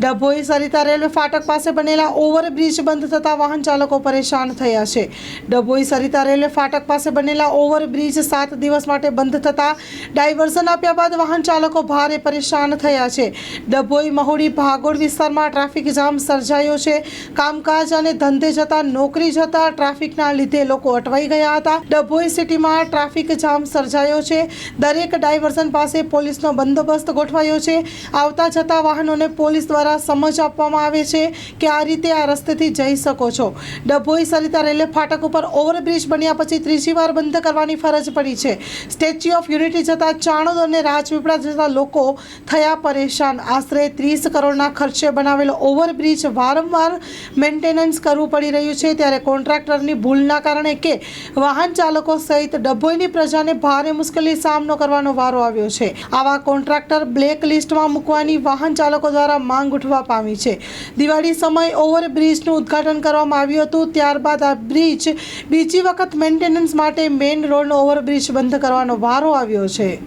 Dabhoi Sarita railway ફાટક પાસે બનેલા ઓવરબ્રિજ બંધ થતાં વાહન ચાલકો પરેશાન થયા છે. ડભોઈ સરિતા રેલવે ફાટક પાસે બનેલા ઓવરબ્રિજ સાત દિવસ માટે બંધ થતાં ડાયવર્ઝન આપ્યા બાદ વાહન ચાલકો ભારે પરેશાન થયા છે. ડભોઈ મહુડી ભાગોળ વિસ્તારમાં ટ્રાફિક જામ સર્જાયો છે. કામકાજ અને ધંધે જતા નોકરી જતા ટ્રાફિકના લીધે લોકો અટવાઈ ગયા હતા. ડભોઈ સિટીમાં ટ્રાફિક જામ સર્જાયો છે. દરેક ડાયવર્ઝન પાસે પોલીસનો બંદોબસ્ત ગોઠવાયો છે. આવતા જતા વાહનોને પોલીસ દ્વારા સમજ આપવામાં આવે છે કે આ રીતે આ રસ્તેથી જઈ શકો છો. ડભોઈ સરિતા રેલવે ફાટક ઉપર ઓવરબ્રિજ બન્યા પછી ત્રીજી વાર બંધ કરવાની ફરજ પડી છે. સ્ટેચ્યુ ઓફ યુનિટી જતા ચાણોદ અને રાજપીપળા જતા લોકો થયા પરેશાન. આશરે ત્રીસ કરોડના ખર્ચે બનાવેલો ઓવરબ્રિજ વારંવાર મેન્ટેનન્સ કરવું પડી રહ્યું છે. ત્યારે કોન્ટ્રાક્ટરની ભૂલના કારણે કે વાહન ચાલકો સહિત ડભોઈની પ્રજાને ભારે મુશ્કેલી સામનો કરવાનો વારો આવ્યો છે. આવા કોન્ટ્રાક્ટર બ્લેક લિસ્ટમાં મૂકવાની વાહન ચાલકો દ્વારા માંગ ઉઠવા પામી છે. દિવાળી સમયે ઓવરબ્રિજનું ઉદ્ઘાટન કરવામાં આવ્યું હતું. ત્યારબાદ આ બ્રિજ બીજી વખત મેન્ટેનન્સ માટે મેઇન રોડનો ઓવરબ્રિજ બંધ કરવાનો વારો આવ્યો છે.